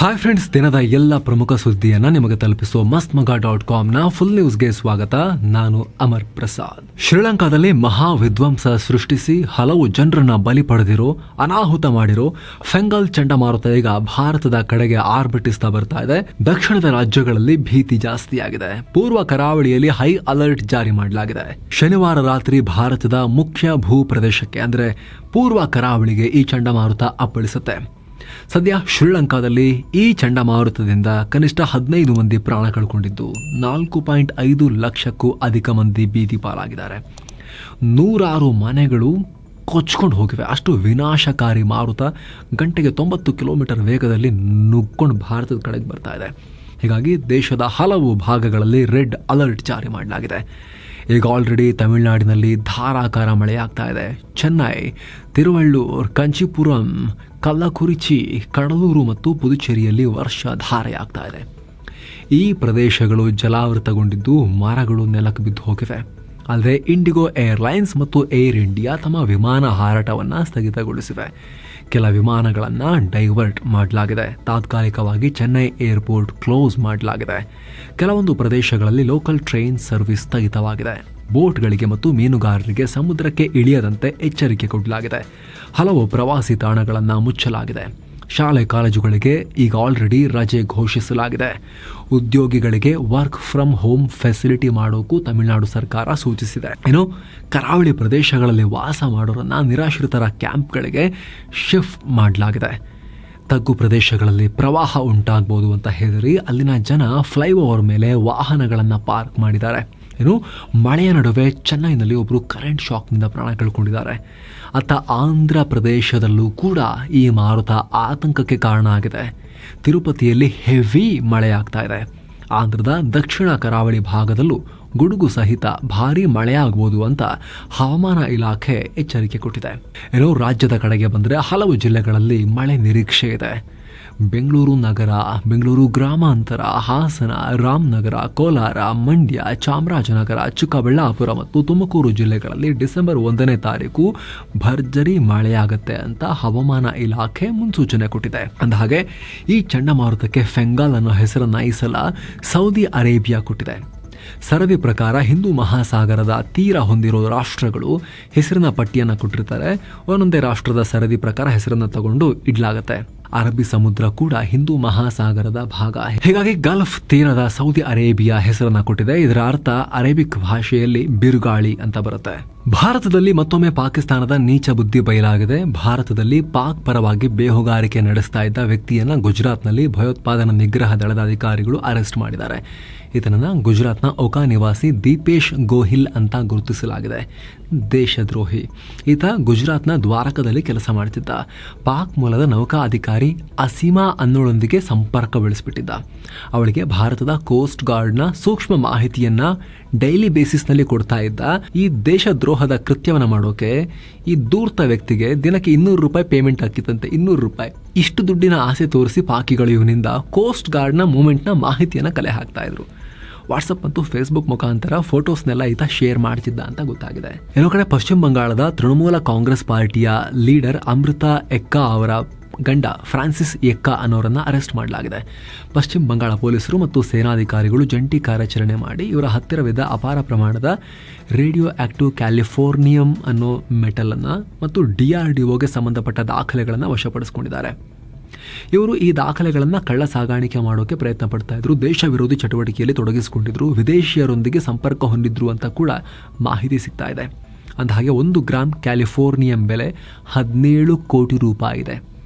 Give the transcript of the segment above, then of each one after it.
Hi friends ದಿನದ ಎಲ್ಲ ಪ್ರಮುಖ ಸುದ್ದಿಯನ್ನ ನಿಮಗೆ ತಲುಪಿಸುವ ಮಸ್ತ್ ಮಗ ಡಾಟ್ ಕಾಮ್ನ ಫುಲ್ ನ್ಯೂಸ್ಗೆ ಸ್ವಾಗತ. ನಾನು ಅಮರ್ ಪ್ರಸಾದ್. ಶ್ರೀಲಂಕಾದಲ್ಲಿ ಮಹಾ ವಿಧ್ವಂಸ ಸೃಷ್ಟಿಸಿ ಹಲವು ಜನರನ್ನ ಬಲಿ ಪಡೆದಿರೋ, ಅನಾಹುತ ಮಾಡಿರೋ ಫೆಂಗಲ್ ಚಂಡಮಾರುತ ಈಗ ಭಾರತದ ಕಡೆಗೆ ಆರ್ಭಟಿಸ್ತಾ ಬರ್ತಾ ಇದೆ. ದಕ್ಷಿಣದ ರಾಜ್ಯಗಳಲ್ಲಿ ಭೀತಿ ಜಾಸ್ತಿಯಾಗಿದೆ. ಪೂರ್ವ ಕರಾವಳಿಯಲ್ಲಿ ಹೈ ಅಲರ್ಟ್ ಜಾರಿ ಮಾಡಲಾಗಿದೆ. ಶನಿವಾರ ರಾತ್ರಿ ಭಾರತದ ಮುಖ್ಯ ಭೂ ಪ್ರದೇಶಕ್ಕೆ ಅಂದ್ರೆ ಪೂರ್ವ ಕರಾವಳಿಗೆ ಈ ಚಂಡಮಾರುತ ಅಪ್ಪಳಿಸುತ್ತೆ. ಸದ್ಯ ಶ್ರೀಲಂಕಾದಲ್ಲಿ ಈ ಚಂಡಮಾರುತದಿಂದ ಕನಿಷ್ಠ ಹದಿನೈದು ಮಂದಿ ಪ್ರಾಣ ಕಳ್ಕೊಂಡಿದ್ದು ನಾಲ್ಕು ಪಾಯಿಂಟ್ ಐದು ಲಕ್ಷಕ್ಕೂ ಅಧಿಕ ಮಂದಿ ಬೀದಿ ಪಾಲಾಗಿದ್ದಾರೆ. ನೂರಾರು ಮನೆಗಳು ಕೊಚ್ಕೊಂಡು ಹೋಗಿವೆ. ಅಷ್ಟು ವಿನಾಶಕಾರಿ ಮಾರುತ ಗಂಟೆಗೆ ತೊಂಬತ್ತು ಕಿಲೋಮೀಟರ್ ವೇಗದಲ್ಲಿ ನುಗ್ಗೊಂಡು ಭಾರತದ ಕಡೆಗೆ ಬರ್ತಾ ಇದೆ. ಹೀಗಾಗಿ ದೇಶದ ಹಲವು ಭಾಗಗಳಲ್ಲಿ ರೆಡ್ ಅಲರ್ಟ್ ಜಾರಿ ಮಾಡಲಾಗಿದೆ. ಈಗ ಆಲ್ರೆಡಿ ತಮಿಳುನಾಡಿನಲ್ಲಿ ಧಾರಾಕಾರ ಮಳೆಯಾಗ್ತಾ ಇದೆ. ಚೆನ್ನೈ, ತಿರುವಳ್ಳೂರ್, ಕಂಚಿಪುರಂ, ಕಲ್ಲಕುರಿಚಿ, ಕಡಲೂರು ಮತ್ತು ಪುದುಚೇರಿಯಲ್ಲಿ ವರ್ಷ ಧಾರೆಯಾಗ್ತಾ ಇದೆ. ಈ ಪ್ರದೇಶಗಳು ಜಲಾವೃತಗೊಂಡಿದ್ದು ಮರಗಳು ನೆಲಕ್ಕೆ ಬಿದ್ದು ಹೋಗಿವೆ. ಅಲ್ಲದೆ ಇಂಡಿಗೋ ಏರ್ಲೈನ್ಸ್ ಮತ್ತು ಏರ್ ಇಂಡಿಯಾ ತಮ್ಮ ವಿಮಾನ ಹಾರಾಟವನ್ನು ಸ್ಥಗಿತಗೊಳಿಸಿವೆ. ಕೆಲ ವಿಮಾನಗಳನ್ನು ಡೈವರ್ಟ್ ಮಾಡಲಾಗಿದೆ. ತಾತ್ಕಾಲಿಕವಾಗಿ ಚೆನ್ನೈ ಏರ್ಪೋರ್ಟ್ ಕ್ಲೋಸ್ ಮಾಡಲಾಗಿದೆ. ಕೆಲವೊಂದು ಪ್ರದೇಶಗಳಲ್ಲಿ ಲೋಕಲ್ ಟ್ರೈನ್ ಸರ್ವಿಸ್ ಸ್ಥಗಿತವಾಗಿದೆ. ಬೋಟ್ಗಳಿಗೆ ಮತ್ತು ಮೀನುಗಾರರಿಗೆ ಸಮುದ್ರಕ್ಕೆ ಇಳಿಯದಂತೆ ಎಚ್ಚರಿಕೆ ಕೊಡಲಾಗಿದೆ. ಹಲವು ಪ್ರವಾಸಿ ತಾಣಗಳನ್ನು ಮುಚ್ಚಲಾಗಿದೆ. ಶಾಲೆ ಕಾಲೇಜುಗಳಿಗೆ ಈಗ ಆಲ್ರೆಡಿ ರಜೆ ಘೋಷಿಸಲಾಗಿದೆ. ಉದ್ಯೋಗಿಗಳಿಗೆ ವರ್ಕ್ ಫ್ರಮ್ ಹೋಮ್ ಫೆಸಿಲಿಟಿ ಮಾಡೋಕ್ಕೂ ತಮಿಳುನಾಡು ಸರ್ಕಾರ ಸೂಚಿಸಿದೆ. ಏನು ಕರಾವಳಿ ಪ್ರದೇಶಗಳಲ್ಲಿ ವಾಸ ಮಾಡೋರನ್ನು ನಿರಾಶ್ರಿತರ ಕ್ಯಾಂಪ್ಗಳಿಗೆ ಶಿಫ್ಟ್ ಮಾಡಲಾಗಿದೆ. ತಗ್ಗು ಪ್ರದೇಶಗಳಲ್ಲಿ ಪ್ರವಾಹ ಉಂಟಾಗ್ಬೋದು ಅಂತ ಹೆದರಿ ಅಲ್ಲಿನ ಜನ ಫ್ಲೈಓವರ್ ಮೇಲೆ ವಾಹನಗಳನ್ನು ಪಾರ್ಕ್ ಮಾಡಿದ್ದಾರೆ. ಇನ್ನು ಮಳೆಯ ನಡುವೆ ಚೆನ್ನೈನಲ್ಲಿ ಒಬ್ಬರು ಕರೆಂಟ್ ಶಾಕ್ನಿಂದ ಪ್ರಾಣ ಕಳ್ಕೊಂಡಿದ್ದಾರೆ. ಅತ್ತ ಆಂಧ್ರ ಪ್ರದೇಶದಲ್ಲೂ ಕೂಡ ಈ ಮಾರುತ ಆತಂಕಕ್ಕೆ ಕಾರಣ ಆಗಿದೆ. ತಿರುಪತಿಯಲ್ಲಿ ಹೆವಿ ಮಳೆಯಾಗ್ತಾ ಇದೆ. ಆಂಧ್ರದ ದಕ್ಷಿಣ ಕರಾವಳಿ ಭಾಗದಲ್ಲೂ ಗುಡುಗು ಸಹಿತ ಭಾರೀ ಮಳೆಯಾಗಬಹುದು ಅಂತ ಹವಾಮಾನ ಇಲಾಖೆ ಎಚ್ಚರಿಕೆ ಕೊಟ್ಟಿದೆ. ಏನೋ ರಾಜ್ಯದ ಕಡೆಗೆ ಬಂದರೆ ಹಲವು ಜಿಲ್ಲೆಗಳಲ್ಲಿ ಮಳೆ ನಿರೀಕ್ಷೆ ಇದೆ. ಬೆಂಗಳೂರು ನಗರ, ಬೆಂಗಳೂರು ಗ್ರಾಮಾಂತರ, ಹಾಸನ, ರಾಮನಗರ, ಕೋಲಾರ, ಮಂಡ್ಯ, ಚಾಮರಾಜನಗರ, ಚಿಕ್ಕಬಳ್ಳಾಪುರ ಮತ್ತು ತುಮಕೂರು ಜಿಲ್ಲೆಗಳಲ್ಲಿ ಡಿಸೆಂಬರ್ ಒಂದನೇ ತಾರೀಕು ಭರ್ಜರಿ ಮಳೆಯಾಗುತ್ತೆ ಅಂತ ಹವಾಮಾನ ಇಲಾಖೆ ಮುನ್ಸೂಚನೆ ಕೊಟ್ಟಿದೆ. ಅಂದಹಾಗೆ, ಈ ಚಂಡಮಾರುತಕ್ಕೆ ಫೆಂಗಾಲ್ ಅನ್ನೋ ಹೆಸರನ್ನು ಈ ಸಲ ಸೌದಿ ಅರೇಬಿಯಾ ಕೊಟ್ಟಿದೆ. ಸರದಿ ಪ್ರಕಾರ ಹಿಂದೂ ಮಹಾಸಾಗರದ ತೀರ ಹೊಂದಿರೋ ರಾಷ್ಟ್ರಗಳು ಹೆಸರಿನ ಪಟ್ಟಿಯನ್ನು ಕೊಟ್ಟಿರ್ತಾರೆ. ಒಂದೊಂದೇ ರಾಷ್ಟ್ರದ ಸರದಿ ಪ್ರಕಾರ ಹೆಸರನ್ನು ತಗೊಂಡು ಇಡ್ಲಾಗತ್ತೆ. ಅರಬ್ಬಿ ಸಮುದ್ರ ಕೂಡ ಹಿಂದೂ ಮಹಾಸಾಗರದ ಭಾಗ. ಹೀಗಾಗಿ ಗಲ್ಫ್ ತೀರದ ಸೌದಿ ಅರೇಬಿಯಾ ಹೆಸರನ್ನ ಕೊಟ್ಟಿದೆ. ಇದರ ಅರ್ಥ ಅರೇಬಿಕ್ ಭಾಷೆಯಲ್ಲಿ ಬಿರುಗಾಳಿ ಅಂತ ಬರುತ್ತೆ. ಭಾರತದಲ್ಲಿ ಮತ್ತೊಮ್ಮೆ ಪಾಕಿಸ್ತಾನದ ನೀಚ ಬುದ್ಧಿ ಬಯಲಾಗಿದೆ. ಭಾರತದಲ್ಲಿ ಪಾಕ್ ಪರವಾಗಿ ಬೇಹುಗಾರಿಕೆ ನಡೆಸ್ತಾ ಇದ್ದ ವ್ಯಕ್ತಿಯನ್ನ ಗುಜರಾತ್ನಲ್ಲಿ ಭಯೋತ್ಪಾದನಾ ನಿಗ್ರಹ ದಳದ ಅಧಿಕಾರಿಗಳು ಅರೆಸ್ಟ್ ಮಾಡಿದ್ದಾರೆ. ಈತನನ್ನ ಗುಜರಾತ್ನ ಓಕಾ ನಿವಾಸಿ ದೀಪೇಶ್ ಗೋಹಿಲ್ ಅಂತ ಗುರುತಿಸಲಾಗಿದೆ. ದೇಶದ್ರೋಹಿ. ಈತ ಗುಜರಾತ್ನ ದ್ವಾರಕದಲ್ಲಿ ಕೆಲಸ ಮಾಡ್ತಿದ್ದ. ಪಾಕ್ ಮೂಲದ ನೌಕಾ ಅಧಿಕಾರಿ ಅಸೀಮಾ ಅನ್ನೋಳೊಂದಿಗೆ ಸಂಪರ್ಕ ಬೆಳೆಸ್ಬಿಟ್ಟಿದ್ದ. ಅವಳಿಗೆ ಭಾರತದ ಕೋಸ್ಟ್ ಗಾರ್ಡ್ನ ಸೂಕ್ಷ್ಮ ಮಾಹಿತಿಯನ್ನ ಡೈಲಿ ಬೇಸಿಸ್ನಲ್ಲಿ ಕೊಡ್ತಾ ಇದ್ದ. ಈ ದೇಶದ್ರೋಹದ ಕೃತ್ಯವನ್ನ ಮಾಡೋಕೆ ಈ ದೂರ್ತ ವ್ಯಕ್ತಿಗೆ ದಿನಕ್ಕೆ ಇನ್ನೂರು ರೂಪಾಯಿ ಪೇಮೆಂಟ್ ಹಾಕಿತ್ತಂತೆ ಇನ್ನೂರು ರೂಪಾಯಿ. ಇಷ್ಟು ದುಡ್ಡಿನ ಆಸೆ ತೋರಿಸಿ ಪಾಕಿಗಳು ಇವನಿಂದ ಕೋಸ್ಟ್ ಗಾರ್ಡ್ನ ಮೂಮೆಂಟ್ನ ಮಾಹಿತಿಯನ್ನು ಕಲೆ ಹಾಕ್ತಾ ಇದ್ರು. ವಾಟ್ಸಪ್ ಮತ್ತು ಫೇಸ್ಬುಕ್ ಮುಖಾಂತರ ಫೋಟೋಸ್ನೆಲ್ಲ ಈತ ಶೇರ್ ಮಾಡ್ತಿದ್ದ ಅಂತ ಗೊತ್ತಾಗಿದೆ. ಏನೋ ಕಡೆ ಪಶ್ಚಿಮ ಬಂಗಾಳದ ತೃಣಮೂಲ ಕಾಂಗ್ರೆಸ್ ಪಾರ್ಟಿಯ ಲೀಡರ್ ಅಮೃತಾ ಎಕ್ಕಾ ಅವರ ಗಂಡ ಫ್ರಾನ್ಸಿಸ್ ಎಕ್ಕಾ ಅನ್ನೋರನ್ನು ಅರೆಸ್ಟ್ ಮಾಡಲಾಗಿದೆ. ಪಶ್ಚಿಮ ಬಂಗಾಳ ಪೊಲೀಸರು ಮತ್ತು ಸೇನಾಧಿಕಾರಿಗಳು ಜಂಟಿ ಕಾರ್ಯಾಚರಣೆ ಮಾಡಿ ಇವರ ಹತ್ತಿರವಿದ್ದ ಅಪಾರ ಪ್ರಮಾಣದ ರೇಡಿಯೋ ಆಕ್ಟಿವ್ ಕ್ಯಾಲಿಫೋರ್ನಿಯಂ ಅನ್ನೋ ಮೆಟಲ್ ಅನ್ನ ಮತ್ತು ಡಿಆರ್ಡಿಒಗೆ ಸಂಬಂಧಪಟ್ಟ ದಾಖಲೆಗಳನ್ನು ವಶಪಡಿಸಿಕೊಂಡಿದ್ದಾರೆ. ಇವರು ಈ ದಾಖಲೆಗಳನ್ನು ಕಳ್ಳ ಸಾಗಾಣಿಕೆ ಮಾಡೋಕೆ ಪ್ರಯತ್ನ ಪಡ್ತಾ ಇದ್ರು. ದೇಶ ವಿರೋಧಿ ಚಟುವಟಿಕೆಯಲ್ಲಿ ತೊಡಗಿಸಿಕೊಂಡಿದ್ರು. ವಿದೇಶಿಯರೊಂದಿಗೆ ಸಂಪರ್ಕ ಹೊಂದಿದ್ರು ಅಂತ ಕೂಡ ಮಾಹಿತಿ ಸಿಗ್ತಾ ಇದೆ. ಅಂದಹಾಗೆ ಒಂದು ಗ್ರಾಮ್ ಕ್ಯಾಲಿಫೋರ್ನಿಯಂ ಬೆಲೆ ಹದಿನೇಳು ಕೋಟಿ ರೂಪಾಯಿ ಇದೆ.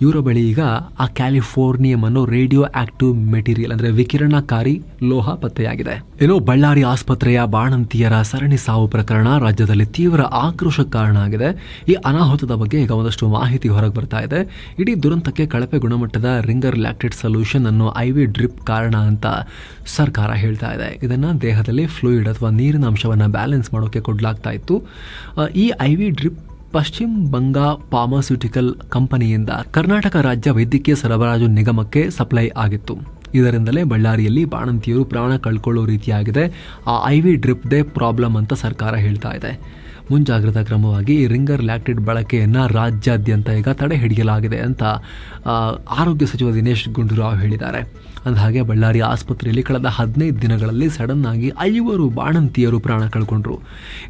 ಇವರ ಬಳಿ ಈಗ ಆ ಕ್ಯಾಲಿಫೋರ್ನಿಯಂ ಅನ್ನೋ ರೇಡಿಯೋ ಆಕ್ಟಿವ್ ಮೆಟೀರಿಯಲ್ ಅಂದ್ರೆ ವಿಕಿರಣಕಾರಿ ಲೋಹ ಪತ್ತೆಯಾಗಿದೆ. ಏನೋ ಬಳ್ಳಾರಿ ಆಸ್ಪತ್ರೆಯ ಬಾಣಂತಿಯರ ಸರಣಿ ಸಾವು ಪ್ರಕರಣ ರಾಜ್ಯದಲ್ಲಿ ತೀವ್ರ ಆಕ್ರೋಶ ಕಾರಣ ಆಗಿದೆ. ಈ ಅನಾಹುತದ ಬಗ್ಗೆ ಈಗ ಒಂದಷ್ಟು ಮಾಹಿತಿ ಹೊರಗೆ ಬರ್ತಾ ಇದೆ. ಇಡೀ ದುರಂತಕ್ಕೆ ಕಳಪೆ ಗುಣಮಟ್ಟದ ರಿಂಗರ್ ಲ್ಯಾಕ್ಟೆಡ್ ಸೊಲ್ಯೂಷನ್ ಅನ್ನು ಐವಿ ಡ್ರಿಪ್ ಕಾರಣ ಅಂತ ಸರ್ಕಾರ ಹೇಳ್ತಾ ಇದೆ. ಇದನ್ನು ದೇಹದಲ್ಲಿ ಫ್ಲೂಯಿಡ್ ಅಥವಾ ನೀರಿನ ಅಂಶವನ್ನು ಬ್ಯಾಲೆನ್ಸ್ ಮಾಡೋಕೆ ಕೊಡಲಾಗ್ತಾ ಇತ್ತು. ಈ ಐವಿ ಡ್ರಿಪ್ ಪಶ್ಚಿಮ ಬಂಗಾ ಫಾರ್ಮಾಸ್ಯೂಟಿಕಲ್ ಕಂಪನಿಯಿಂದ ಕರ್ನಾಟಕ ರಾಜ್ಯ ವೈದ್ಯಕೀಯ ಸರಬರಾಜು ನಿಗಮಕ್ಕೆ ಸಪ್ಲೈ ಆಗಿತ್ತು. ಇದರಿಂದಲೇ ಬಳ್ಳಾರಿಯಲ್ಲಿ ಬಾಣಂತಿಯರು ಪ್ರಾಣ ಕಳ್ಕೊಳ್ಳೋ ರೀತಿಯಾಗಿದೆ. ಆ ಐ ವಿ ಡ್ರಿಪ್ದೇ ಪ್ರಾಬ್ಲಮ್ ಅಂತ ಸರ್ಕಾರ ಹೇಳ್ತಾ ಇದೆ. ಮುಂಜಾಗ್ರತಾ ಕ್ರಮವಾಗಿ ರಿಂಗರ್ ಲ್ಯಾಕ್ಟಿಡ್ ಬಳಕೆಯನ್ನು ರಾಜ್ಯಾದ್ಯಂತ ಈಗ ತಡೆ ಹಿಡಿಯಲಾಗಿದೆ ಅಂತ ಆರೋಗ್ಯ ಸಚಿವ ದಿನೇಶ್ ಗುಂಡೂರಾವ್ ಹೇಳಿದ್ದಾರೆ. ಅಂದಹಾಗೆ ಬಳ್ಳಾರಿ ಆಸ್ಪತ್ರೆಯಲ್ಲಿ ಕಳೆದ ಹದಿನೈದು ದಿನಗಳಲ್ಲಿ ಸಡನ್ ಆಗಿ ಐವರು ಬಾಣಂತಿಯರು ಪ್ರಾಣ ಕಳ್ಕೊಂಡ್ರು.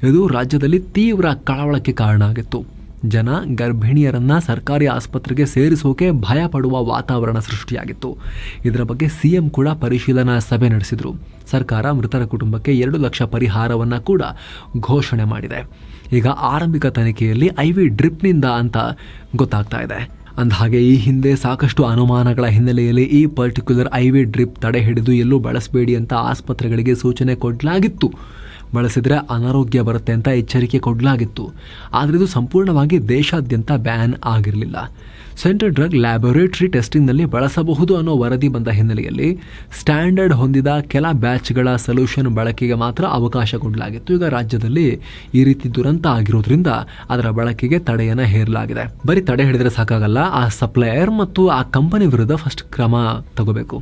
ಇದು ರಾಜ್ಯದಲ್ಲಿ ತೀವ್ರ ಕಳವಳಕ್ಕೆ ಕಾರಣ ಆಗಿತ್ತು. ಜನ ಗರ್ಭಿಣಿಯರನ್ನು ಸರ್ಕಾರಿ ಆಸ್ಪತ್ರೆಗೆ ಸೇರಿಸೋಕೆ ಭಯ ಪಡುವ ವಾತಾವರಣ ಸೃಷ್ಟಿಯಾಗಿತ್ತು. ಇದರ ಬಗ್ಗೆ ಸಿಎಂ ಕೂಡ ಪರಿಶೀಲನಾ ಸಭೆ ನಡೆಸಿದರು. ಸರ್ಕಾರ ಮೃತರ ಕುಟುಂಬಕ್ಕೆ ಎರಡು ಲಕ್ಷ ಪರಿಹಾರವನ್ನು ಕೂಡ ಘೋಷಣೆ ಮಾಡಿದೆ. ಈಗ ಆರಂಭಿಕ ತನಿಖೆಯಲ್ಲಿ ಐ ವಿ ಡ್ರಿಪ್ನಿಂದ ಅಂತ ಗೊತ್ತಾಗ್ತಾ ಇದೆ. ಅಂದಹಾಗೆ ಈ ಹಿಂದೆ ಸಾಕಷ್ಟು ಅನುಮಾನಗಳ ಹಿನ್ನೆಲೆಯಲ್ಲಿ ಈ ಪರ್ಟಿಕ್ಯುಲರ್ ಐ ವಿ ಡ್ರಿಪ್ ತಡೆ ಹಿಡಿದು ಎಲ್ಲೂ ಬಳಸಬೇಡಿ ಅಂತ ಆಸ್ಪತ್ರೆಗಳಿಗೆ ಸೂಚನೆ ಕೊಡಲಾಗಿತ್ತು. ಬಳಸಿದರೆ ಅನಾರೋಗ್ಯ ಬರುತ್ತೆ ಅಂತ ಎಚ್ಚರಿಕೆ ಕೊಡಲಾಗಿತ್ತು. ಆದರೆ ಇದು ಸಂಪೂರ್ಣವಾಗಿ ದೇಶಾದ್ಯಂತ ಬ್ಯಾನ್ ಆಗಿರಲಿಲ್ಲ. ಸೆಂಟ್ರಲ್ ಡ್ರಗ್ ಲ್ಯಾಬೊರೇಟರಿ ಟೆಸ್ಟಿಂಗ್ನಲ್ಲಿ ಬಳಸಬಹುದು ಅನ್ನೋ ವರದಿ ಬಂದ ಹಿನ್ನೆಲೆಯಲ್ಲಿ ಸ್ಟ್ಯಾಂಡರ್ಡ್ ಹೊಂದಿದ ಕೆಲ ಬ್ಯಾಚ್ಗಳ ಸೊಲ್ಯೂಷನ್ ಬಳಕೆಗೆ ಮಾತ್ರ ಅವಕಾಶ ಕೊಡಲಾಗಿತ್ತು. ಈಗ ರಾಜ್ಯದಲ್ಲಿ ಈ ರೀತಿ ದುರಂತ ಆಗಿರೋದ್ರಿಂದ ಅದರ ಬಳಕೆಗೆ ತಡೆಯನ್ನು ಹೇರಲಾಗಿದೆ. ಬರೀ ತಡೆ ಹಿಡಿದ್ರೆ ಸಾಕಾಗಲ್ಲ, ಆ ಸಪ್ಲೈಯರ್ ಮತ್ತು ಆ ಕಂಪನಿ ವಿರುದ್ಧ ಫಸ್ಟ್ ಕ್ರಮ ತಗೋಬೇಕು.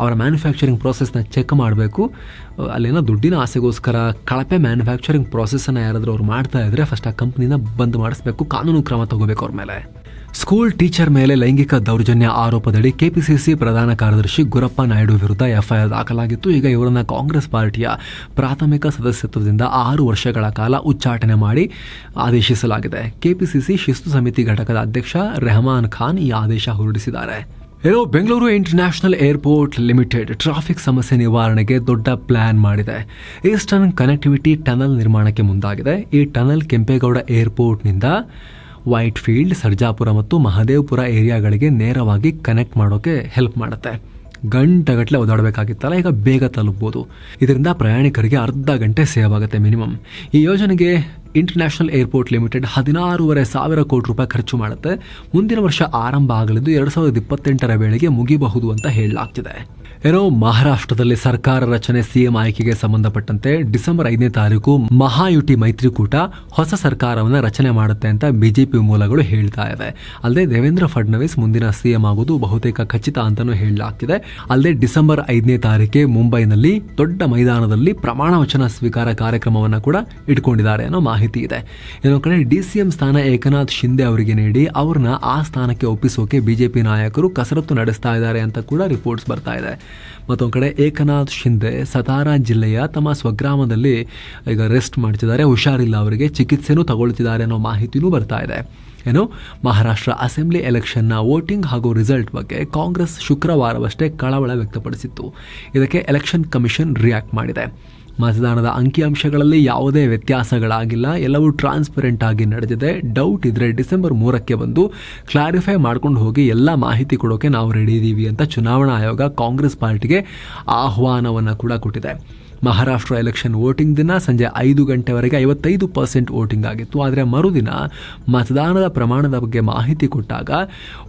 ಅವರ ಮ್ಯಾನುಫ್ಯಾಕ್ಚರಿಂಗ್ ಪ್ರೋಸೆಸ್ನ ಚೆಕ್ ಮಾಡಬೇಕು. ಅಲ್ಲೇನೋ ದುಡ್ಡಿನ ಆಸೆಗೋಸ್ಕರ ಕಳಪೆ ಮ್ಯಾನುಫ್ಯಾಕ್ಚರಿಂಗ್ ಪ್ರಾಸೆಸ್ಸನ್ನು ಯಾರಾದರೂ ಅವ್ರು ಮಾಡ್ತಾ ಇದ್ದರೆ ಫಸ್ಟ್ ಆ ಕಂಪ್ನಿನ ಬಂದ್ ಮಾಡಿಸ್ಬೇಕು, ಕಾನೂನು ಕ್ರಮ ತಗೋಬೇಕು ಅವ್ರ ಮೇಲೆ. ಸ್ಕೂಲ್ ಟೀಚರ್ ಮೇಲೆ ಲೈಂಗಿಕ ದೌರ್ಜನ್ಯ ಆರೋಪದಡಿ ಕೆಪಿಸಿಸಿ ಪ್ರಧಾನ ಕಾರ್ಯದರ್ಶಿ ಗುರಪ್ಪ ನಾಯ್ಡು ವಿರುದ್ಧ ಎಫ್ಐಆರ್ ದಾಖಲಾಗಿತ್ತು. ಈಗ ಇವರನ್ನು ಕಾಂಗ್ರೆಸ್ ಪಾರ್ಟಿಯ ಪ್ರಾಥಮಿಕ ಸದಸ್ಯತ್ವದಿಂದ ಆರು ವರ್ಷಗಳ ಕಾಲ ಉಚ್ಚಾಟನೆ ಮಾಡಿ ಆದೇಶಿಸಲಾಗಿದೆ. ಕೆಪಿಸಿಸಿ ಶಿಸ್ತು ಸಮಿತಿ ಘಟಕದ ಅಧ್ಯಕ್ಷ ರೆಹಮಾನ್ ಖಾನ್ ಈ ಆದೇಶ ಹೊರಡಿಸಿದ್ದಾರೆ. ಏನೋ Bengaluru international airport limited traffic ಸಮಸ್ಯೆ ನಿವಾರಣೆಗೆ ದೊಡ್ಡ ಪ್ಲಾನ್ ಮಾಡಿದೆ. ಈಸ್ಟರ್ನ್ ಕನೆಕ್ಟಿವಿಟಿ ಟನಲ್ ನಿರ್ಮಾಣಕ್ಕೆ ಮುಂದಾಗಿದೆ. ಈ ಟನಲ್ ಕೆಂಪೇಗೌಡ ಏರ್ಪೋರ್ಟ್ನಿಂದ ವೈಟ್ ಫೀಲ್ಡ್ ಸರ್ಜಾಪುರ ಮತ್ತು ಮಹದೇವಪುರ ಏರಿಯಾಗಳಿಗೆ ನೇರವಾಗಿ ಕನೆಕ್ಟ್ ಮಾಡೋಕ್ಕೆ ಹೆಲ್ಪ್ ಮಾಡುತ್ತೆ. ಗಂಟೆಗಟ್ಟಲೆ ಓದಾಡಬೇಕಾಗಿತ್ತಲ್ಲ ಈಗ ಬೇಗ ತಲುಪ್ಬೋದು. ಇದರಿಂದ ಪ್ರಯಾಣಿಕರಿಗೆ ಅರ್ಧ ಗಂಟೆ ಸೇವ್ ಆಗುತ್ತೆ ಮಿನಿಮಮ್. ಈ ಯೋಜನೆಗೆ ಇಂಟರ್ನ್ಯಾಷನಲ್ ಏರ್ಪೋರ್ಟ್ ಲಿಮಿಟೆಡ್ ಹದಿನಾರೂವರೆ ಸಾವಿರ ಕೋಟಿ ರೂಪಾಯಿ ಖರ್ಚು ಮಾಡುತ್ತೆ. ಮುಂದಿನ ವರ್ಷ ಆರಂಭ ಆಗಲಿದ್ದು ಎರಡು ಸಾವಿರದ ಇಪ್ಪತ್ತೆಂಟರ ವೇಳೆಗೆ ಮುಗಿಬಹುದು ಅಂತ ಹೇಳಲಾಗ್ತಿದೆ. ಏನೋ ಮಹಾರಾಷ್ಟ್ರದಲ್ಲಿ ಸರ್ಕಾರ ರಚನೆ ಸಿಎಂ ಆಯ್ಕೆಗೆ ಸಂಬಂಧಪಟ್ಟಂತೆ ಡಿಸೆಂಬರ್ ಐದನೇ ತಾರೀಕು ಮಹಾಯುಟಿ ಮೈತ್ರಿಕೂಟ ಹೊಸ ಸರ್ಕಾರವನ್ನು ರಚನೆ ಮಾಡುತ್ತೆ ಅಂತ ಬಿಜೆಪಿ ಮೂಲಗಳು ಹೇಳ್ತಾ ಇದೆ. ಅಲ್ಲದೆ ದೇವೇಂದ್ರ ಫಡ್ನವೀಸ್ ಮುಂದಿನ ಸಿಎಂ ಆಗೋದು ಬಹುತೇಕ ಖಚಿತ ಅಂತಾನೂ ಹೇಳಲಾಗ್ತಿದೆ. ಅಲ್ಲದೆ ಡಿಸೆಂಬರ್ ಐದನೇ ತಾರೀಕೆ ಮುಂಬೈನಲ್ಲಿ ದೊಡ್ಡ ಮೈದಾನದಲ್ಲಿ ಪ್ರಮಾಣ ವಚನ ಸ್ವೀಕಾರ ಕಾರ್ಯಕ್ರಮವನ್ನು ಕೂಡ ಇಟ್ಕೊಂಡಿದ್ದಾರೆ ಅನ್ನೋ ಮಾಹಿತಿ ಇದೆ. ಇನ್ನೊಂದು ಕಡೆ ಡಿ ಸಿ ಎಂ ಸ್ಥಾನ ಏಕನಾಥ್ ಶಿಂದೆ ಅವರಿಗೆ ನೀಡಿ ಅವ್ರನ್ನ ಆ ಸ್ಥಾನಕ್ಕೆ ಒಪ್ಪಿಸೋಕೆ ಬಿಜೆಪಿ ನಾಯಕರು ಕಸರತ್ತು ನಡೆಸ್ತಾ ಇದ್ದಾರೆ ಅಂತ ಕೂಡ ರಿಪೋರ್ಟ್ಸ್ ಬರ್ತಾ ಇದೆ. ಮತ್ತೊಂದು ಕಡೆ ಏಕನಾಥ್ ಶಿಂದೆ ಸತಾರಾ ಜಿಲ್ಲೆಯ ತಮ್ಮ ಸ್ವಗ್ರಾಮದಲ್ಲಿ ಈಗ ರೆಸ್ಟ್ ಮಾಡ್ತಿದ್ದಾರೆ. ಹುಷಾರಿಲ್ಲ ಅವರಿಗೆ, ಚಿಕಿತ್ಸೆನೂ ತಗೊಳ್ತಿದ್ದಾರೆ ಅನ್ನೋ ಮಾಹಿತಿನೂ ಬರ್ತಾ ಇದೆ. ಏನು ಮಹಾರಾಷ್ಟ್ರ ಅಸೆಂಬ್ಲಿ ಎಲೆಕ್ಷನ್ನ ವೋಟಿಂಗ್ ಹಾಗೂ ರಿಸಲ್ಟ್ ಬಗ್ಗೆ ಕಾಂಗ್ರೆಸ್ ಶುಕ್ರವಾರವಷ್ಟೇ ಕಳವಳ ವ್ಯಕ್ತಪಡಿಸಿತ್ತು. ಇದಕ್ಕೆ ಎಲೆಕ್ಷನ್ ಕಮಿಷನ್ ರಿಯಾಕ್ಟ್ ಮಾಡಿದೆ. ಮತದಾನದ ಅಂಕಿಅಂಶಗಳಲ್ಲಿ ಯಾವುದೇ ವ್ಯತ್ಯಾಸಗಳಾಗಿಲ್ಲ. ಎಲ್ಲವೂ ಟ್ರಾನ್ಸ್ಪರೆಂಟ್ ಆಗಿ ನಡೆದಿದೆ. ಡೌಟ್ ಇದ್ರೆ ಡಿಸೆಂಬರ್ ಮೂರಕ್ಕೆ ಬಂದು ಕ್ಲಾರಿಫೈ ಮಾಡ್ಕೊಂಡು ಹೋಗಿ ಎಲ್ಲ ಮಾಹಿತಿ ಕೊಡೋಕೆ ನಾವು ರೆಡಿ ಇದ್ದೀವಿ ಅಂತ ಚುನಾವಣಾ ಆಯೋಗ ಕಾಂಗ್ರೆಸ್ ಪಾರ್ಟಿಗೆ ಆಹ್ವಾನವನ್ನು ಕೂಡ ಕೊಟ್ಟಿದೆ. ಮಹಾರಾಷ್ಟ್ರ ಎಲೆಕ್ಷನ್ ವೋಟಿಂಗ್ ದಿನ ಸಂಜೆ ಐದು ಗಂಟೆವರೆಗೆ ಐವತ್ತೈದು ಪರ್ಸೆಂಟ್ ವೋಟಿಂಗ್ ಆಗಿತ್ತು. ಆದರೆ ಮರುದಿನ ಮತದಾನದ ಪ್ರಮಾಣದ ಬಗ್ಗೆ ಮಾಹಿತಿ ಕೊಟ್ಟಾಗ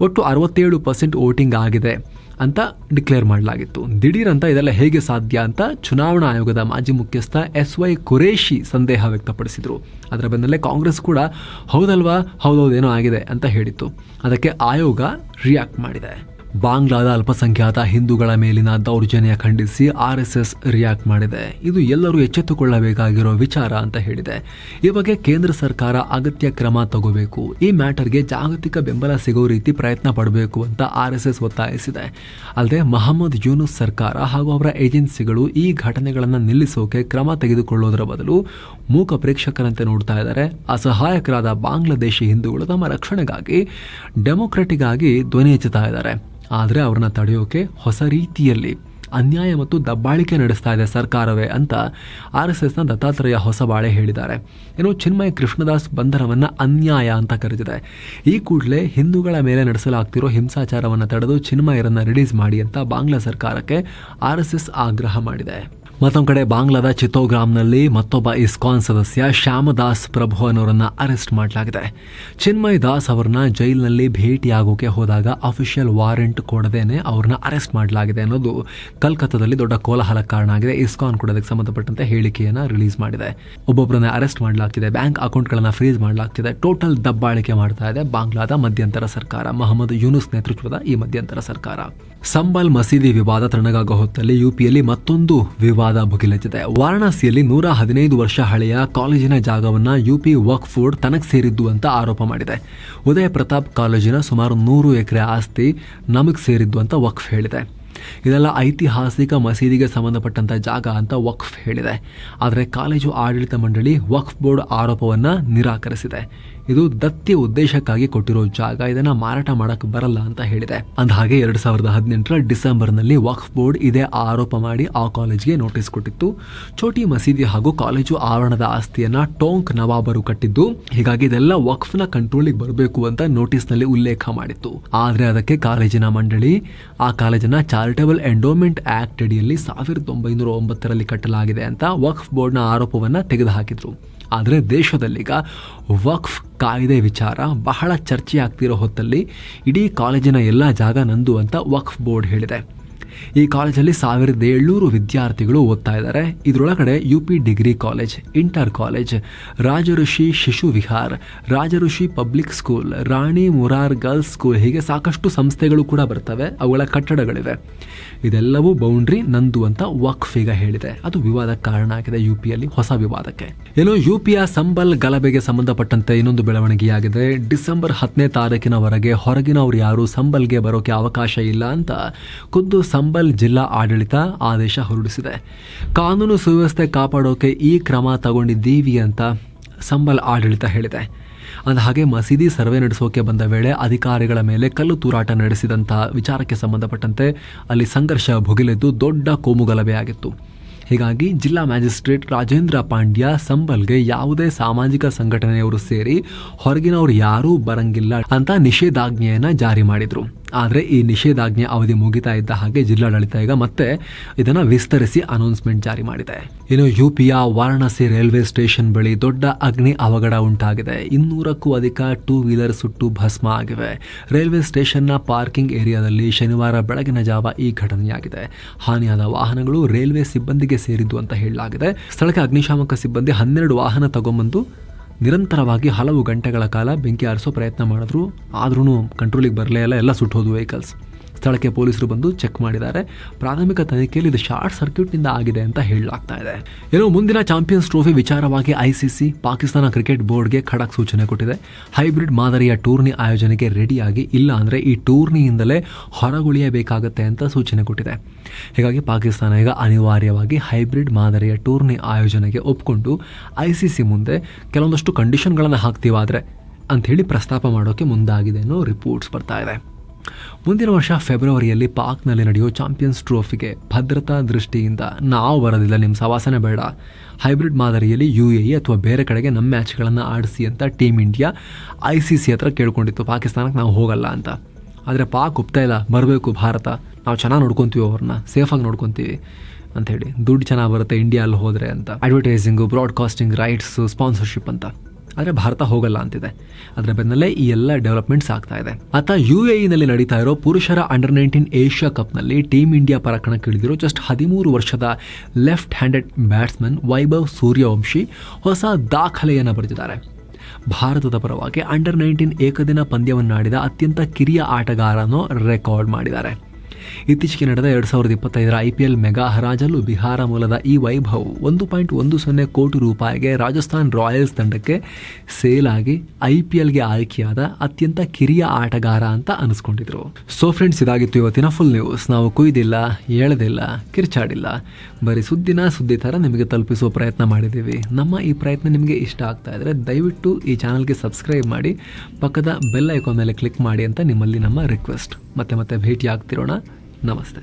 ಒಟ್ಟು ಅರವತ್ತೇಳು ಪರ್ಸೆಂಟ್ ವೋಟಿಂಗ್ ಆಗಿದೆ. ಅಂತ ಡಿಕ್ಲೇರ್ ಮಾಡಲಾಗಿತ್ತು. ದಿಢೀರ್ ಅಂತ ಇದೆಲ್ಲ ಹೇಗೆ ಸಾಧ್ಯ ಅಂತ ಚುನಾವಣಾ ಆಯೋಗದ ಮಾಜಿ ಮುಖ್ಯಸ್ಥ ಎಸ್ ವೈ ಕುರೇಶಿ ಸಂದೇಹ ವ್ಯಕ್ತಪಡಿಸಿದರು. ಅದರ ಬೆನ್ನಲ್ಲೇ ಕಾಂಗ್ರೆಸ್ ಕೂಡ ಹೌದಲ್ವಾ, ಹೌದೌದೇನೋ ಆಗಿದೆ ಅಂತ ಹೇಳಿತ್ತು. ಅದಕ್ಕೆ ಆಯೋಗ ರಿಯಾಕ್ಟ್ ಮಾಡಿದೆ. ಬಾಂಗ್ಲಾದ ಅಲ್ಪಸಂಖ್ಯಾತ ಹಿಂದೂಗಳ ಮೇಲಿನ ದೌರ್ಜನ್ಯ ಖಂಡಿಸಿ ಆರ್ಎಸ್ಎಸ್ ಎಸ್ ಎಸ್ ರಿಯಾಕ್ಟ್ ಮಾಡಿದೆ. ಇದು ಎಲ್ಲರೂ ಎಚ್ಚೆತ್ತುಕೊಳ್ಳಬೇಕಾಗಿರೋ ವಿಚಾರ ಅಂತ ಹೇಳಿದೆ. ಈ ಬಗ್ಗೆ ಕೇಂದ್ರ ಸರ್ಕಾರ ಅಗತ್ಯ ಕ್ರಮ ತಗೋಬೇಕು. ಈ ಮ್ಯಾಟರ್ಗೆ ಜಾಗತಿಕ ಬೆಂಬಲ ಸಿಗೋ ರೀತಿ ಪ್ರಯತ್ನ ಪಡಬೇಕು ಅಂತ ಆರ್ ಎಸ್ ಎಸ್ ಒತ್ತಾಯಿಸಿದೆ. ಅಲ್ಲದೆ ಮಹಮ್ಮದ್ ಯೂನುಸ್ ಸರ್ಕಾರ ಹಾಗೂ ಅವರ ಏಜೆನ್ಸಿಗಳು ಈ ಘಟನೆಗಳನ್ನು ನಿಲ್ಲಿಸೋಕೆ ಕ್ರಮ ತೆಗೆದುಕೊಳ್ಳೋದರ ಬದಲು ಮೂಕ ಪ್ರೇಕ್ಷಕರಂತೆ ನೋಡ್ತಾ ಇದ್ದಾರೆ. ಅಸಹಾಯಕರಾದ ಬಾಂಗ್ಲಾದೇಶಿ ಹಿಂದೂಗಳು ತಮ್ಮ ರಕ್ಷಣೆಗಾಗಿ, ಡೆಮೊಕ್ರೆಟಿಗಾಗಿ ಧ್ವನಿ ಹೆಚ್ಚುತ್ತಾ ಇದ್ದಾರೆ. ಆದರೆ ಅವ್ರನ್ನ ತಡೆಯೋಕೆ ಹೊಸ ರೀತಿಯಲ್ಲಿ ಅನ್ಯಾಯ ಮತ್ತು ದಬ್ಬಾಳಿಕೆ ನಡೆಸ್ತಾ ಇದೆ ಸರ್ಕಾರವೇ ಅಂತ ಆರ್ ಎಸ್ ಎಸ್ನ ದತ್ತಾತ್ರೇಯ ಹೊಸಬಾಳೆ ಹೇಳಿದ್ದಾರೆ. ಏನು ಚಿನ್ಮಯ ಕೃಷ್ಣದಾಸ್ ಬಂಧನವನ್ನು ಅನ್ಯಾಯ ಅಂತ ಕರೆದಿದೆ. ಈ ಕೂಡಲೇ ಹಿಂದೂಗಳ ಮೇಲೆ ನಡೆಸಲಾಗ್ತಿರೋ ಹಿಂಸಾಚಾರವನ್ನು ತಡೆದು ಚಿನ್ಮಯರನ್ನು ರಿಲೀಸ್ ಮಾಡಿ ಅಂತ ಬಾಂಗ್ಲಾ ಸರ್ಕಾರಕ್ಕೆ ಆರ್ ಎಸ್ ಎಸ್ ಆಗ್ರಹ ಮಾಡಿದೆ. ಮತ್ತೊಂದು ಕಡೆ ಬಾಂಗ್ಲಾದ ಚಿತ್ತೋಗ್ರಾಮ್ನಲ್ಲಿ ಮತ್ತೊಬ್ಬ ಇಸ್ಕಾನ್ ಸದಸ್ಯ ಶ್ಯಾಮದಾಸ್ ಪ್ರಭು ಅನ್ನೋರನ್ನ ಅರೆಸ್ಟ್ ಮಾಡಲಾಗಿದೆ. ಚಿನ್ಮಯ್ ದಾಸ್ ಅವ್ರನ್ನ ಜೈಲಿನಲ್ಲಿ ಭೇಟಿಯಾಗೋಕೆ ಹೋದಾಗ ಅಫಿಷಿಯಲ್ ವಾರೆಂಟ್ ಕೊಡದೇನೆ ಅವ್ರನ್ನ ಅರೆಸ್ಟ್ ಮಾಡಲಾಗಿದೆ ಅನ್ನೋದು ಕಲ್ಕತ್ತಾದಲ್ಲಿ ದೊಡ್ಡ ಕೋಲಾಹಲ ಕಾರಣ ಆಗಿದೆ. ಇಸ್ಕಾನ್ ಕೂಡ ಅದಕ್ಕೆ ಸಂಬಂಧಪಟ್ಟಂತೆ ಹೇಳಿಕೆಯನ್ನ ರಿಲೀಸ್ ಮಾಡಿದೆ. ಒಬ್ಬೊಬ್ಬರನ್ನ ಅರೆಸ್ಟ್ ಮಾಡಲಾಗ್ತಿದೆ. ಬ್ಯಾಂಕ್ ಅಕೌಂಟ್ಗಳನ್ನು ಫ್ರೀಸ್ ಮಾಡಲಾಗ್ತಿದೆ. ಟೋಟಲ್ ದಬ್ಬಾಳಿಕೆ ಮಾಡ್ತಾ ಇದೆ ಬಾಂಗ್ಲಾದ ಮಧ್ಯಂತರ ಸರ್ಕಾರ. ಮಹಮ್ಮದ್ ಯೂನುಸ್ ನೇತೃತ್ವದ ಈ ಮಧ್ಯಂತರ ಸರ್ಕಾರ. ಸಂಬಲ್ ಮಸೀದಿ ವಿವಾದ ತಣ್ಣಗಾಗೋ ಹೊತ್ತಲ್ಲಿ ಯುಪಿಯಲ್ಲಿ ಮತ್ತೊಂದು ವಿವಾದ ವಿವಾದ ಭುಗಿಲೆದ್ದಿದೆ ವಾರಣಾಸಿಯಲ್ಲಿ ನೂರ ಹದಿನೈದು ವರ್ಷ ಹಳೆಯ ಕಾಲೇಜಿನ ಜಾಗವನ್ನು ಯುಪಿ ವಕ್ ಬೋರ್ಡ್ ತನಗೆ ಸೇರಿದ್ದು ಅಂತ ಆರೋಪ ಮಾಡಿದೆ. ಉದಯ ಪ್ರತಾಪ್ ಕಾಲೇಜಿನ ಸುಮಾರು ನೂರು ಎಕರೆ ಆಸ್ತಿ ನಮಗೆ ಸೇರಿದ್ದು ಅಂತ ವಕ್ಫ್ ಹೇಳಿದೆ. ಇದೆಲ್ಲ ಐತಿಹಾಸಿಕ ಮಸೀದಿಗೆ ಸಂಬಂಧಪಟ್ಟಂತ ಜಾಗ ಅಂತ ವಕ್ಫ್ ಹೇಳಿದೆ. ಆದರೆ ಕಾಲೇಜು ಆಡಳಿತ ಮಂಡಳಿ ವಕ್ಫ್ ಬೋರ್ಡ್ ಆರೋಪವನ್ನು ನಿರಾಕರಿಸಿದೆ. ಇದು ದತ್ತಿ ಉದ್ದೇಶಕ್ಕಾಗಿ ಕೊಟ್ಟಿರೋ ಜಾಗ. ಇದನ್ನ ಮಾರಾಟ ಮಾಡಕ್ ಬರಲ್ಲ ಅಂತ ಹೇಳಿದೆ. ಅಂದಹಾಗೆ ಎರಡ್ ಸಾವಿರದ ಹದಿನೆಂಟರ ಡಿಸೆಂಬರ್ನಲ್ಲಿ ವಕ್ಫ್ ಬೋರ್ಡ್ ಇದೇ ಆರೋಪ ಮಾಡಿ ಆ ಕಾಲೇಜ್ಗೆ ನೋಟಿಸ್ ಕೊಟ್ಟಿತ್ತು. ಚೋಟಿ ಮಸೀದಿ ಹಾಗೂ ಕಾಲೇಜು ಆವರಣದ ಆಸ್ತಿಯನ್ನ ಟೋಂಕ್ ನವಾಬರು ಕಟ್ಟಿದ್ದು, ಹೀಗಾಗಿ ಇದೆಲ್ಲ ವಕ್ಫ್ನ ಕಂಟ್ರೋಲಿಗೆ ಬರಬೇಕು ಅಂತ ನೋಟಿಸ್ನಲ್ಲಿ ಉಲ್ಲೇಖ ಮಾಡಿತ್ತು. ಆದ್ರೆ ಅದಕ್ಕೆ ಕಾಲೇಜಿನ ಮಂಡಳಿ, ಆ ಕಾಲೇಜನ್ನ ಚಾರಿಟಬಲ್ ಎಂಡೋಮೆಂಟ್ ಆಕ್ಟ್ ಅಡಿಯಲ್ಲಿ ಸಾವಿರದ ಒಂಬೈನೂರ ಒಂಬತ್ತರಲ್ಲಿ ಕಟ್ಟಲಾಗಿದೆ ಅಂತ ವಕ್ಫ್ ಬೋರ್ಡ್ನ ಆರೋಪವನ್ನ ತೆಗೆದುಹಾಕಿದ್ರು. ಆದರೆ ದೇಶದಲ್ಲೀಗ ವಕ್ಫ್ ಕಾಯ್ದೆ ವಿಚಾರ ಬಹಳ ಚರ್ಚೆ ಆಗ್ತಿರೋ ಹೊತ್ತಲ್ಲಿ ಇಡೀ ಕಾಲೇಜಿನ ಎಲ್ಲ ಜಾಗ ನಂದು ಅಂತ ವಕ್ಫ್ ಬೋರ್ಡ್ ಹೇಳಿದೆ. ಈ ಕಾಲೇಜಲ್ಲಿ ಸಾವಿರದ ಏಳ್ನೂರು ವಿದ್ಯಾರ್ಥಿಗಳು ಓದ್ತಾ ಇದ್ದಾರೆ. ಇದರೊಳಗಡೆ U P degree college inter college Rajarshi Shishu Vihar, Rajarshi public school Rani Murar girls school ಹೀಗೆ ಸಾಕಷ್ಟು ಸಂಸ್ಥೆಗಳು ಕೂಡ ಬರ್ತವೆ. ಅವುಗಳ ಕಟ್ಟಡಗಳಿವೆ. ಇದೆಲ್ಲವೂ ಬೌಂಡ್ರಿ ನಂದು ಅಂತ ವಕ್ಫ್ ಹೇಳಿದೆ. ಅದು ವಿವಾದಕ್ಕೆ ಕಾರಣ ಆಗಿದೆ ಯು ಪಿಯಲ್ಲಿ ಹೊಸ ವಿವಾದಕ್ಕೆ. ಏನು ಯು ಪಿಯ ಸಂಬಲ್ ಗಲಭೆಗೆ ಸಂಬಂಧಪಟ್ಟಂತೆ ಇನ್ನೊಂದು ಬೆಳವಣಿಗೆಯಾಗಿದೆ. ಡಿಸೆಂಬರ್ ಹತ್ತನೇ ತಾರೀಕಿನವರೆಗೆ ಹೊರಗಿನವರು ಯಾರು ಸಂಬಲ್ಗೆ ಬರೋಕೆ ಅವಕಾಶ ಇಲ್ಲ ಅಂತ ಖುದ್ದು ಸಂಬಲ್ ಜಿಲ್ಲಾ ಆಡಳಿತ ಆದೇಶ ಹೊರಡಿಸಿದೆ. ಕಾನೂನು ಸುವ್ಯವಸ್ಥೆ ಕಾಪಾಡೋಕೆ ಈ ಕ್ರಮ ತಗೊಂಡಿದ್ದೀವಿ ಅಂತ ಸಂಬಲ್ ಆಡಳಿತ ಹೇಳಿದೆ. ಹಾಗೆ ಮಸೀದಿ ಸರ್ವೆ ನಡೆಸೋಕೆ ಬಂದ ವೇಳೆ ಅಧಿಕಾರಿಗಳ ಮೇಲೆ ಕಲ್ಲು ತೂರಾಟ ನಡೆಸಿದಂತಹ ವಿಚಾರಕ್ಕೆ ಸಂಬಂಧಪಟ್ಟಂತೆ ಅಲ್ಲಿ ಸಂಘರ್ಷ ಭುಗಿಲೆದ್ದು ದೊಡ್ಡ ಕೋಮುಗಲಭೆಯಾಗಿತ್ತು ಹೀಗಾಗಿ ಜಿಲ್ಲಾ ಮ್ಯಾಜಿಸ್ಟ್ರೇಟ್ ರಾಜೇಂದ್ರ ಪಾಂಡ್ಯ ಸಂಬಲ್ಗೆ ಯಾವುದೇ ಸಾಮಾಜಿಕ ಸಂಘಟನೆಯವರು ಸೇರಿ ಹೊರಗಿನವರು ಯಾರೂ ಬರಂಗಿಲ್ಲ ಅಂತ ನಿಷೇಧಾಜ್ಞೆಯನ್ನು ಜಾರಿ ಮಾಡಿದ್ರು. ಆದರೆ ಈ ನಿಷೇಧಾಜ್ಞೆ ಅವಧಿ ಮುಗಿತಾ ಇದ್ದ ಹಾಗೆ ಜಿಲ್ಲಾಡಳಿತ ಈಗ ಮತ್ತೆ ಇದನ್ನು ವಿಸ್ತರಿಸಿ ಅನೌನ್ಸ್ಮೆಂಟ್ ಜಾರಿ ಮಾಡಿದೆ. ಇನ್ನು ಯುಪಿಯ ವಾರಣಾಸಿ ರೈಲ್ವೆ ಸ್ಟೇಷನ್ ಬಳಿ ದೊಡ್ಡ ಅಗ್ನಿ ಅವಘಡ ಉಂಟಾಗಿದೆ. ಇನ್ನೂರಕ್ಕೂ ಅಧಿಕ ಟೂ ವೀಲರ್ ಸುಟ್ಟು ಭಸ್ಮ ಆಗಿವೆ. ರೈಲ್ವೆ ಸ್ಟೇಷನ್ನ ಪಾರ್ಕಿಂಗ್ ಏರಿಯಾದಲ್ಲಿ ಶನಿವಾರ ಬೆಳಗಿನ ಜಾವ ಈ ಘಟನೆಯಾಗಿದೆ. ಹಾನಿಯಾದ ವಾಹನಗಳು ರೈಲ್ವೆ ಸಿಬ್ಬಂದಿಗೆ ಸೇರಿದ್ದು ಅಂತ ಹೇಳಲಾಗಿದೆ. ಸ್ಥಳಕ್ಕೆ ಅಗ್ನಿಶಾಮಕ ಸಿಬ್ಬಂದಿ ಹನ್ನೆರಡು ವಾಹನ ತಗೊಂಬಂದು ನಿರಂತರವಾಗಿ ಹಲವು ಗಂಟೆಗಳ ಕಾಲ ಬೆಂಕಿ ಆರಿಸೋ ಪ್ರಯತ್ನ ಮಾಡಿದ್ರು. ಆದ್ರೂ ಕಂಟ್ರೋಲಿಗೆ ಬರಲೇ ಇಲ್ಲ. ಎಲ್ಲ ಸುಟ್ಟೋದು ವೆಹಿಕಲ್ಸ್ ಸ್ಥಳಕ್ಕೆ ಪೊಲೀಸರು ಬಂದು ಚೆಕ್ ಮಾಡಿದ್ದಾರೆ. ಪ್ರಾಥಮಿಕ ತನಿಖೆಯಲ್ಲಿ ಇದು ಶಾರ್ಟ್ ಸರ್ಕ್ಯೂಟ್ನಿಂದ ಆಗಿದೆ ಅಂತ ಹೇಳಲಾಗ್ತಾ ಇದೆ. ಏನೋ ಮುಂದಿನ ಚಾಂಪಿಯನ್ಸ್ ಟ್ರೋಫಿ ವಿಚಾರವಾಗಿ ಐಸಿಸಿ, ಪಾಕಿಸ್ತಾನ ಕ್ರಿಕೆಟ್ ಬೋರ್ಡ್ಗೆ ಖಡಕ್ ಸೂಚನೆ ಕೊಟ್ಟಿದೆ. ಹೈಬ್ರಿಡ್ ಮಾದರಿಯ ಟೂರ್ನಿ ಆಯೋಜನೆಗೆ ರೆಡಿಯಾಗಿ ಇಲ್ಲ ಅಂದರೆ ಈ ಟೂರ್ನಿಯಿಂದಲೇ ಹೊರಗುಳಿಯಬೇಕಾಗತ್ತೆ ಅಂತ ಸೂಚನೆ ಕೊಟ್ಟಿದೆ. ಹೀಗಾಗಿ ಪಾಕಿಸ್ತಾನ ಈಗ ಅನಿವಾರ್ಯವಾಗಿ ಹೈಬ್ರಿಡ್ ಮಾದರಿಯ ಟೂರ್ನಿ ಆಯೋಜನೆಗೆ ಒಪ್ಪಿಕೊಂಡು ಐಸಿಸಿ ಮುಂದೆ ಕೆಲವೊಂದಷ್ಟು ಕಂಡೀಷನ್ಗಳನ್ನು ಹಾಕ್ತೀವಾದರೆ ಅಂಥೇಳಿ ಪ್ರಸ್ತಾಪ ಮಾಡೋಕ್ಕೆ ಮುಂದಾಗಿದೆ ಅನ್ನೋ ರಿಪೋರ್ಟ್ಸ್ ಬರ್ತಾ ಇದೆ. ಮುಂದಿನ ವರ್ಷ ಫೆಬ್ರವರಿಯಲ್ಲಿ ಪಾಕ್ನಲ್ಲಿ ನಡೆಯೋ ಚಾಂಪಿಯನ್ಸ್ ಟ್ರೋಫಿಗೆ ಭದ್ರತಾ ದೃಷ್ಟಿಯಿಂದ ನಾವು ಬರೋದಿಲ್ಲ ನಿಮ್ಮ ಸವಾಸನೆ ಬೇಡ. ಹೈಬ್ರಿಡ್ ಮಾದರಿಯಲ್ಲಿ ಯು ಎ ಇ ಅಥವಾ ಬೇರೆ ಕಡೆಗೆ ನಮ್ಮ ಮ್ಯಾಚ್ಗಳನ್ನು ಆಡಿಸಿ ಅಂತ team India I C C ಹತ್ರ ಕೇಳ್ಕೊಂಡಿತ್ತು, ಪಾಕಿಸ್ತಾನಕ್ಕೆ ನಾವು ಹೋಗಲ್ಲ ಅಂತ. ಆದರೆ ಪಾಕ್ ಒಪ್ತಾ ಇಲ್ಲ, ಬರಬೇಕು ಭಾರತ. ನಾವು ಚೆನ್ನಾಗಿ ನೋಡ್ಕೊತೀವಿ ಅವ್ರನ್ನ ಸೇಫಾಗಿ ನೋಡ್ಕೊತೀವಿ ಅಂಥೇಳಿ. ದುಡ್ಡು ಚೆನ್ನಾಗಿ ಬರುತ್ತೆ, ಇಂಡಿಯಾ ಅಲ್ಲಿ ಹೋದರೆ ಅಂತ. ಅಡ್ವರ್ಟೈಸಿಂಗು ಬ್ರಾಡ್ಕಾಸ್ಟಿಂಗ್ ರೈಟ್ಸು ಸ್ಪಾನ್ಸರ್ಶಿಪ್ ಅಂತ. ಆದರೆ ಭಾರತ ಹೋಗಲ್ಲ ಅಂತಿದೆ. ಅದರ ಬೆನ್ನಲ್ಲೇ ಈ ಎಲ್ಲ ಡೆವಲಪ್ಮೆಂಟ್ಸ್ ಆಗ್ತಾ ಇದೆ. ಆತ ಯು ಎ ನಲ್ಲಿ ನಡೀತಾ ಇರೋ ಪುರುಷರ ಅಂಡರ್ ನೈನ್ಟೀನ್ ಏಷ್ಯಾ ಕಪ್ನಲ್ಲಿ ಟೀಮ್ ಇಂಡಿಯಾ ಪರ ಕಣಕ್ಕಿಳಿದಿರೋ ಜಸ್ಟ್ ಹದಿಮೂರು ವರ್ಷದ left handed batsman Vaibhav Suryavanshi ಹೊಸ ದಾಖಲೆಯನ್ನು ಬರೆದಿದ್ದಾರೆ. ಭಾರತದ ಪರವಾಗಿ ಅಂಡರ್ ನೈನ್ಟೀನ್ ಏಕದಿನ ಪಂದ್ಯವನ್ನು ಆಡಿದ ಅತ್ಯಂತ ಕಿರಿಯ ಆಟಗಾರನೋ ರೆಕಾರ್ಡ್ ಮಾಡಿದ್ದಾರೆ. ಇತ್ತೀಚೆಗೆ ನಡೆದ ಎರಡು ಸಾವಿರದ ಇಪ್ಪತ್ತೈದರ ಐ ಮೆಗಾ ಹರಾಜಲ್ಲೂ ಬಿಹಾರ ಮೂಲದ ಈ ವೈಭವ್ ಒಂದು ಪಾಯಿಂಟ್ ಒಂದು ಸೊನ್ನೆ ಕೋಟಿ ರೂಪಾಯಿಗೆ ರಾಜಸ್ಥಾನ್ ರಾಯಲ್ಸ್ ತಂಡಕ್ಕೆ ಸೇಲ್ ಆಗಿ ಐ ಪಿ ಆಯ್ಕೆಯಾದ ಅತ್ಯಂತ ಕಿರಿಯ ಆಟಗಾರ ಅಂತ ಅನಿಸ್ಕೊಂಡಿದ್ರು. ಸೊ ಫ್ರೆಂಡ್ಸ್ ಇದಾಗಿತ್ತು ಇವತ್ತಿನ ಫುಲ್ ನ್ಯೂಸ್ ನಾವು ಕುಯ್ದಿಲ್ಲ, ಹೇಳದಿಲ್ಲ, ಕಿರ್ಚಾಡಿಲ್ಲ. ಬರೀ ಸುದ್ದಿನ ಸುದ್ದಿ ಥರ ನಿಮಗೆ ತಲುಪಿಸುವ ಪ್ರಯತ್ನ ಮಾಡಿದ್ದೀವಿ. ನಮ್ಮ ಈ ಪ್ರಯತ್ನ ನಿಮಗೆ ಇಷ್ಟ ಆಗ್ತಾ ಇದ್ರೆ ದಯವಿಟ್ಟು ಈ ಚಾನಲ್ಗೆ ಸಬ್ಸ್ಕ್ರೈಬ್ ಮಾಡಿ, ಪಕ್ಕದ ಬೆಲ್ ಐಕಾನ್ ಮೇಲೆ ಕ್ಲಿಕ್ ಮಾಡಿ ಅಂತ ನಿಮ್ಮಲ್ಲಿ ನಮ್ಮ ರಿಕ್ವೆಸ್ಟ್ ಮತ್ತೆ ಮತ್ತೆ ಭೇಟಿ ಆಗ್ತಿರೋಣ Namaste.